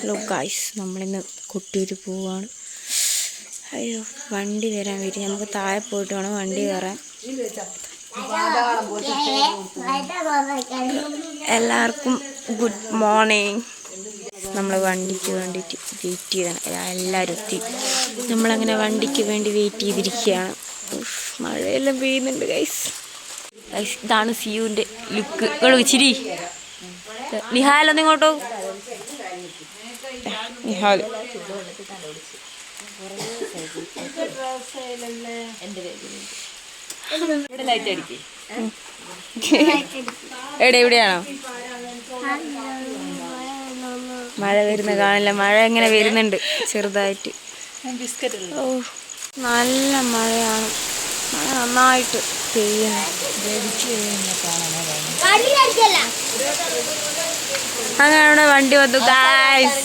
Hello guys നമ്മളിന്ന് കൊട്ടിയൂർ പോവാണ്. അയ്യോ വണ്ടി വരാൻ വരും നമുക്ക് താഴെ പോയിട്ട് വേണം വണ്ടി കയറാൻ എല്ലാവർക്കും ഗുഡ് മോർണിംഗ് നമ്മൾ വണ്ടിക്ക് വേണ്ടിയിട്ട് വെയിറ്റ് ചെയ്താണ് എല്ലാവരും എത്തി. നമ്മളങ്ങനെ വണ്ടിക്ക് വേണ്ടി വെയിറ്റ് ചെയ്തിരിക്കുകയാണ്. മഴയെല്ലാം പെയ്യുന്നുണ്ട് ഗൈസ് ഗൈസ് ഇതാണ് സിയുവിന്റെ ലുക്ക്. ഇങ്ങോട്ട് ചിരി. നിഹാലൊന്നും ഇങ്ങോട്ടോ നിഹാൽ എവിടെ എവിടെയാണോ മഴ വരുന്ന കാണില്ല. മഴ എങ്ങനെ വരുന്നുണ്ട് ചെറുതായിട്ട്. ഓ നല്ല മഴയാണ്. മഴ നന്നായിട്ട് പെയ്യുന്നു അങ്ങനെ അവിടെ വണ്ടി വന്നു ഗായ്സ്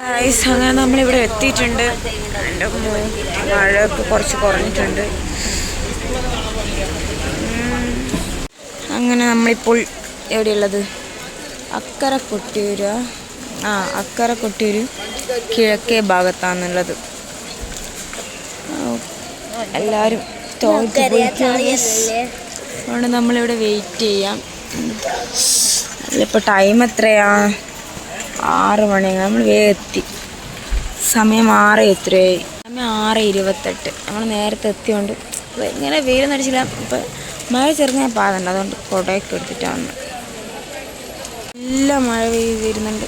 ഗായ്സ് അങ്ങനെ നമ്മളിവിടെ എത്തിയിട്ടുണ്ട്. എന്റെ മഴയൊക്കെ കുറച്ച് കുറഞ്ഞിട്ടുണ്ട്. അങ്ങനെ നമ്മളിപ്പോൾ എവിടെയുള്ളത്? അക്കര കൊട്ടിയൂര് ആ അക്കര കൊട്ടിയൂര് കിഴക്കേ ഭാഗത്താണുള്ളത്. ആ, എല്ലാവരും. അതുകൊണ്ട് നമ്മളിവിടെ വെയിറ്റ് ചെയ്യാം. അതിലിപ്പോൾ ടൈം എത്രയാ? ആറ് മണി. നമ്മൾ വേഗം എത്തി. സമയം ആറ് എത്രയായി? സമയം ആറ് ഇരുപത്തെട്ട്. നമ്മൾ നേരത്തെ എത്തിയോണ്ട് ഇങ്ങനെ വെയിലൊന്നും അടിച്ചില്ല. ഇപ്പം മഴ ചെറുങ്ങനെ പാകുന്നുണ്ട് അതുകൊണ്ട് കുടയൊക്കെ എടുത്തിട്ടാണ്. നല്ല മഴ പെയ്ത് വരുന്നുണ്ട്.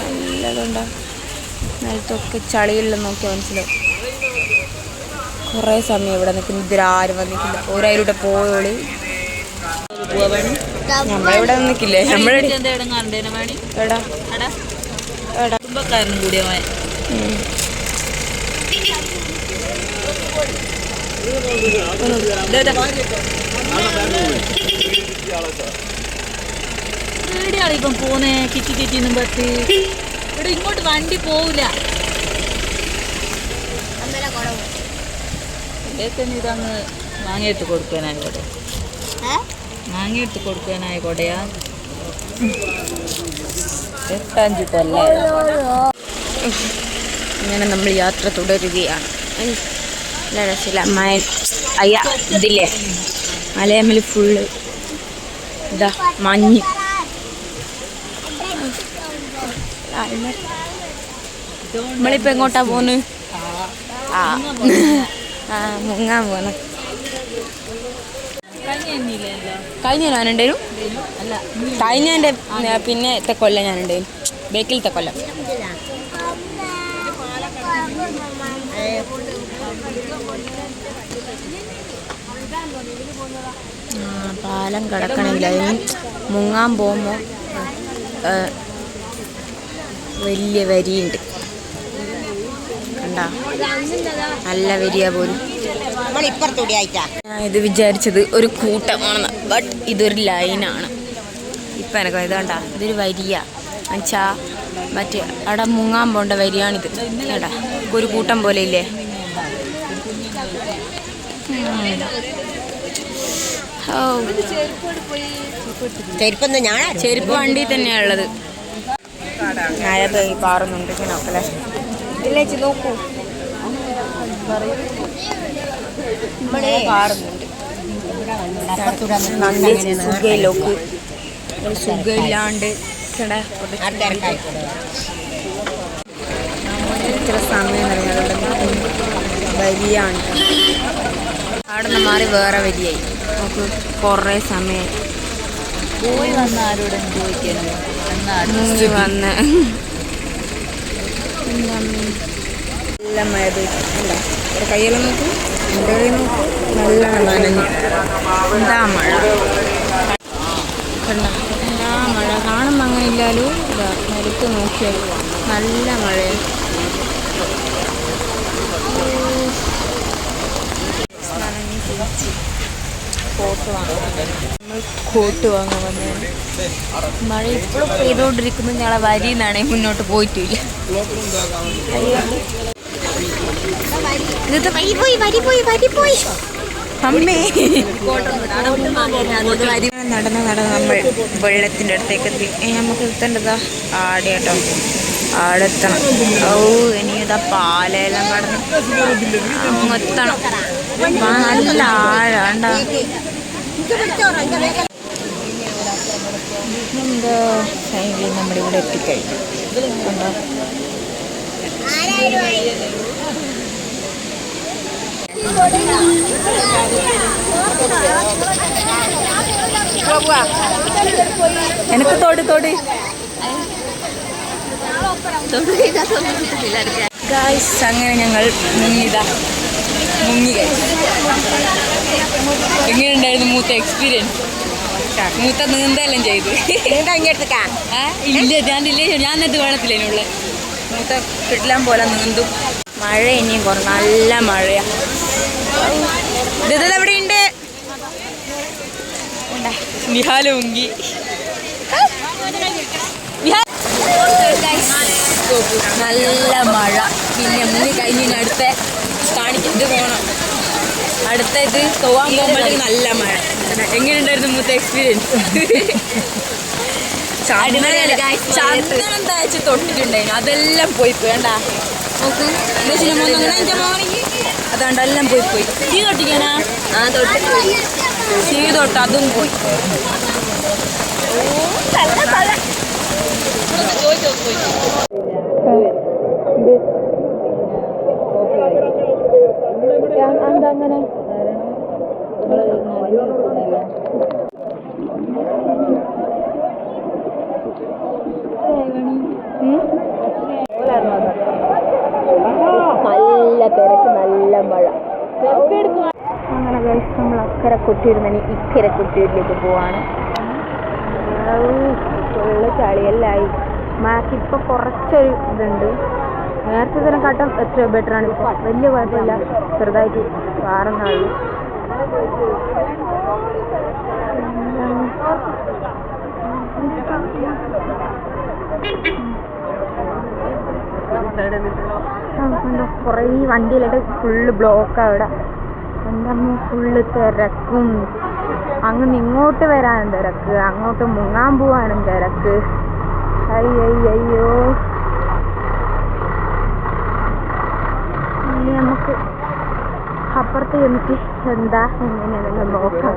നേരത്തെ നിലത്തൊക്കെ ചളിയെല്ലാം നോക്കിയാൽ മനസ്സിലാവും. കുറേ സമയം ഇവിടെ നിൽക്കുന്നു ഇതിലാരും വന്നിട്ടില്ല ഒരായിരൂടെ പോയോളി നമ്മളിവിടെ നിൽക്കില്ലേ നമ്മളെ എടാ കുടുംബക്കാരനും കൂടിയ ഇപ്പം പോന്നേ കിറ്റി കിറ്റിന്നും പറ്റി ഇവിടെ ഇങ്ങോട്ട് വണ്ടി പോവില്ല ഇതേത്തന്നെ ഇതങ്ങ് മാങ്ങയെടുത്ത് കൊടുക്കാനായി കൊട. മാങ്ങയെടുത്ത് കൊടുക്കാനായി കൊടയാ. എട്ടഞ്ച് കൊല്ല. അങ്ങനെ നമ്മൾ യാത്ര തുടരുകയാണ്. രസമില്ല. മഴ അയ്യ ഇതില്ലേ? മലയമ്മൽ ഫുള്ള് ഇതാ മഞ്ഞ്. നമ്മളിപ്പോ എങ്ങോട്ടാ പോന്ന്? ആ. മുങ്ങാൻ കഴിഞ്ഞില്ലല്ലോ കഴിഞ്ഞ പിന്നത്തെ കൊല്ലം ഞാനുണ്ടേനു ബേക്കിലത്തെ കൊല്ലം. പാലം കിടക്കണമെങ്കിൽ അതിന് മുങ്ങാൻ പോകുമ്പോൾ വലിയ വരിയുണ്ട്. കണ്ട. നല്ല വരിക പോലും. ഞാൻ ഇത് വിചാരിച്ചത് ഒരു കൂട്ടമാണെന്ന് ബട്ട് ഇതൊരു ലൈനാണ് ഇപ്പം എനിക്ക് ഇത് കണ്ട ഇതൊരു വരിയ. എന്നുവെച്ചാ മറ്റേ അവിടെ മുങ്ങാൻ പോണ്ട വരിയാണിത്. കേട്ടാ? ഒരു കൂട്ടം പോലെ ഇല്ലേ? ചെരുപ്പ് വണ്ടി തന്നെയാണ് ഉള്ളത്. ഞാനത് പാറുന്നുണ്ട്. ഇങ്ങനെ നോക്കല്ലേ ചേച്ചി നോക്കൂ. നമ്മളെ സുഖയിലോക്ക്. ഒരു സുഖമില്ലാണ്ട് ഇത്ര സമയം വരിയാണ് അവിടെ നിന്ന് മാറി വേറെ വരിയായി നമുക്ക് കുറേ സമയം. പോയി വന്ന ആരോടും ചോദിക്കരുത് എന്നാണ് വന്ന്. നല്ല മഴ പെയ്തു കയ്യെല്ലാം നോക്കൂ എന്റെ കൈ നോക്കൂ നല്ല നനഞ്ഞു എന്താ മഴ കണ്ട എന്താ മഴ അങ്ങനെ ഇല്ലാലോ ഇതാ നിലത്ത് നോക്കിയാൽ നല്ല മഴ നനഞ്ഞു കോട്ട് വാങ്ങാൻ നമ്മൾ കോട്ട് വാങ്ങാൻ വന്നതാണ് മഴ ഇപ്പോഴും പെയ്തുകൊണ്ടിരിക്കുന്നു ഞങ്ങളെ വരിന്നാണെ മുന്നോട്ട് പോയിട്ടില്ല. ഇത് വരി പോയി വരി പോയി വരി പോയി. അമ്മേ. നടന്ന് നടന്ന് നമ്മൾ വെള്ളത്തിന്റെ അടുത്തേക്ക് എത്തി. നമുക്ക് എത്തേണ്ടതാ? ആടെ കേട്ടോ ആടെ എത്തണം. ഓ ഇനിയതാ പാലെല്ലാം കടന്ന് അങ്ങ് എത്തണം. ആ, നല്ല ആഴാണ്ടാ എന്തോ ഫൈനലി തോടി എത്തിക്കഴിഞ്ഞു. കണ്ടോ? എനിക്ക് തോടി തോട്. ഗായ്സ് അങ്ങനെ ഞങ്ങൾ മുങ്ങിതാ മുങ്ങി ഗൈസ് എങ്ങനെയുണ്ടായിരുന്നു മൂത്ത എക്സ്പീരിയൻസ് മൂത്ത നീന്തെല്ലാം ചെയ്ത്. ഇല്ല ഞാൻ ഇല്ലേ ഞാൻ എന്നിട്ട് വെള്ളത്തില്ലേനുള്ള മൂത്ത കിട്ടില്ലാൻ പോലെ നീന്തും. മഴ ഇനിയും കുറ നല്ല മഴയാ. ഇത് എവിടെ ഉണ്ട്? നിഹാല ഉങ്കി. നല്ല മഴ. പിന്നെ മുങ്ങി കഴിഞ്ഞ അടുത്ത് അടുത്ത കാണിച്ചിട്ട് പോകണം അടുത്ത ഇത് പോവാൻ പോകുമ്പോഴത്തേക്ക് നല്ല മഴ. എങ്ങനെയുണ്ടായിരുന്നു മൂത്ത എക്സ്പീരിയൻസ് ചന്ദനം തേച്ച് തൊട്ടിട്ടുണ്ടായിരുന്നു. അതെല്ലാം പോയി പോയി. വേണ്ട നോക്ക്. എന്റെ മോണെങ്കിൽ അതാണ്ട് എല്ലാം പോയി പോയി. തീ തൊട്ടിക്കാനാ? ആ തൊട്ട്. തീ തൊട്ട് അതും പോയി. എന്താ അങ്ങനെ നല്ല തിരക്ക് നല്ല മഴ. അങ്ങനെ കഴിച്ച് നമ്മൾ അക്കരെ കുട്ടിയിരുന്നതിന് ഇക്കരെ കുട്ടിയിലേക്ക് പോവാണ്. ഫുള്ള് ചളിയെല്ലായി. മാക്ക് ഇപ്പോൾ കുറച്ചൊരു ഇതുണ്ട്. നേരത്തെ തന്നെ കട്ടം എത്ര ബെറ്ററാണ് ഇപ്പോൾ വലിയ കുഴപ്പമില്ല. ചെറുതായിട്ട് മാറുന്നുള്ളൂ കുറേ വണ്ടിയിലായിട്ട് ഫുള്ള് ബ്ലോക്ക് അവിടെ. എന്റെ അമ്മ ഫുള്ള് തിരക്കും. അങ്ങ് ഇങ്ങോട്ട് വരാനും തിരക്ക്. അങ്ങോട്ട് മുങ്ങാൻ പോവാനും തിരക്ക്. അയ്യോ ഇനി നമുക്ക് അപ്പുറത്ത് ചെന്നിട്ട് എന്താ എങ്ങനെയാണെന്ന് നോക്കാം.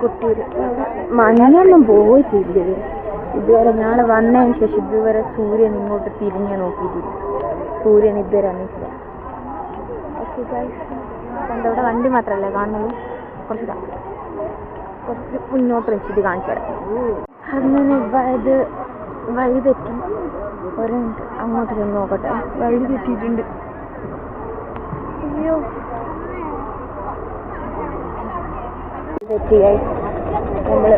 കുട്ടിയിൽ മഞ്ഞൊന്നും പോയിട്ടില്ല? ഇതുവരെ ഞങ്ങൾ വന്നതിന് ശേഷം ഇതുവരെ സൂര്യൻ ഇങ്ങോട്ട് തിരിഞ്ഞ് നോക്കിയിട്ടില്ല. സൂര്യൻ ഇതുവരെ വന്നിട്ടില്ല. ഓക്കെ ഇവിടെ വണ്ടി മാത്രമല്ലേ കാണുന്നത്? കുറച്ച് കുറച്ച് മുന്നോട്ട് വെച്ചിട്ട് കാണിച്ചു തരാം. അങ്ങനെ ഇത് വഴി തെറ്റി. ഒരു അങ്ങോട്ട് ചെന്ന് നോക്കട്ടെ. വഴി തെറ്റിയിട്ടുണ്ട്. അയ്യോ. നമ്മൾ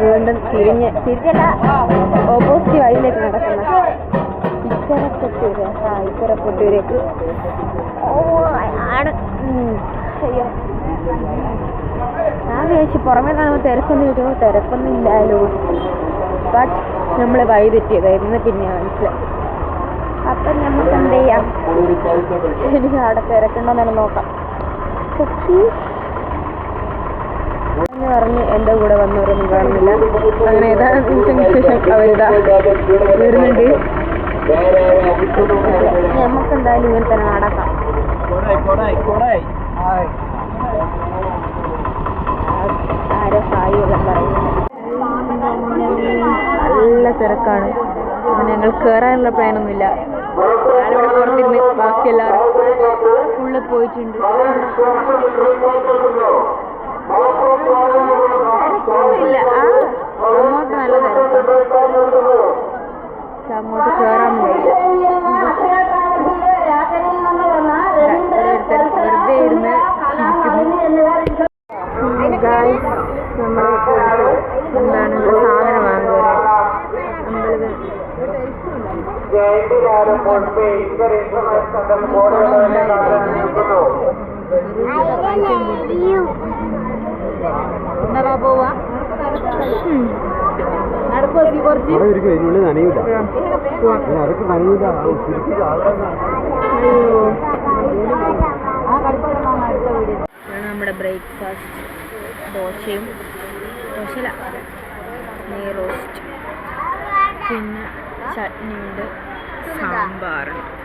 വീണ്ടും തിരിഞ്ഞ് തിരിച്ചല്ല ഓപ്പോസിറ്റ് വഴിയിലേക്ക് നടക്കുന്ന ഇക്കര കൊട്ടൂര് ആ ഇക്കര കൊട്ടൂരേക്ക് ഓ ആണ്. ഞാൻ വിചാരിച്ചു പുറമേ കാണുമ്പോൾ തിരക്കൊന്നും വരുമോ തിരക്കൊന്നും ഇല്ലല്ലോ ബട്ട് നമ്മൾ വഴി തെറ്റിയതായിരുന്നു പിന്നെ മനസ്സിലായി. അപ്പം നമുക്ക് എന്ത് ചെയ്യാം എനിക്ക് അവിടെ തിരക്കുണ്ടോന്നു നോക്കാം. എന്ന് പറഞ്ഞ് കൂടെ വന്നവരൊന്നും കാണുന്നില്ല. അങ്ങനെ ഏതാ ശേഷം അവരിതാ വരുന്നുണ്ട്. നമുക്ക് എന്തായാലും ഇങ്ങനെ തന്നെ നടക്കാം. ആരോ സായി എല്ലാം പറയുന്നു. നല്ല തിരക്കാണ്. ഞങ്ങൾ കയറാനുള്ള പ്ലാനൊന്നുമില്ല. ഞാനിവിടെ പുറത്തിരുന്ന് ബാക്കി എല്ലാവരും ഫുള്ള് പോയിട്ടുണ്ട്. തിരക്കൊന്നുമില്ല ആ അങ്ങോട്ട് നല്ല തിരക്ക്. പക്ഷെ അങ്ങോട്ട് കയറാൻ കഴിയില്ല ഓരോരുത്തർ വെറുതെ ഇരുന്ന് നമ്മൾ എന്താണ് സാധനം വാങ്ങുന്നത് നമ്മളിത് എന്നാ പോവാ. നമ്മുടെ ബ്രേക്ക്ഫാസ്റ്റ്. ദോശയും. ദോശയില. നെയ് റോസ്റ്റ്. പിന്നെ ചട്നിയുണ്ട്. സാമ്പാറുണ്ട്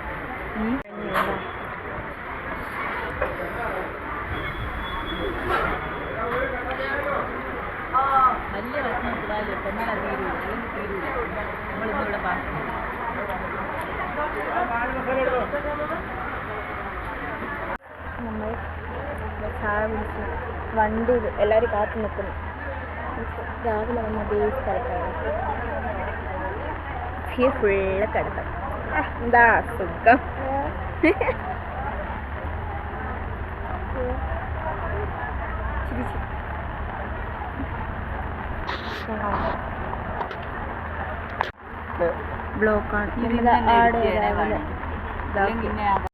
വലിയ ഭക്ഷണം കൂടാതെ എന്നാലും തീരൂല അല്ലെങ്കിൽ തീരൂല നമ്മളിന്നിവിടെ പറഞ്ഞു നമ്മൾ ചായ കുടിച്ച് വണ്ടിയിൽ എല്ലാവരും കാത്തു നിൽക്കുന്നു രാവിലെ വന്ന അതേ സ്ഥലത്താണ് ഫുള്ള് കിടക്കാം. എന്താ സുഖം? ബ്ലോക്കാണ്.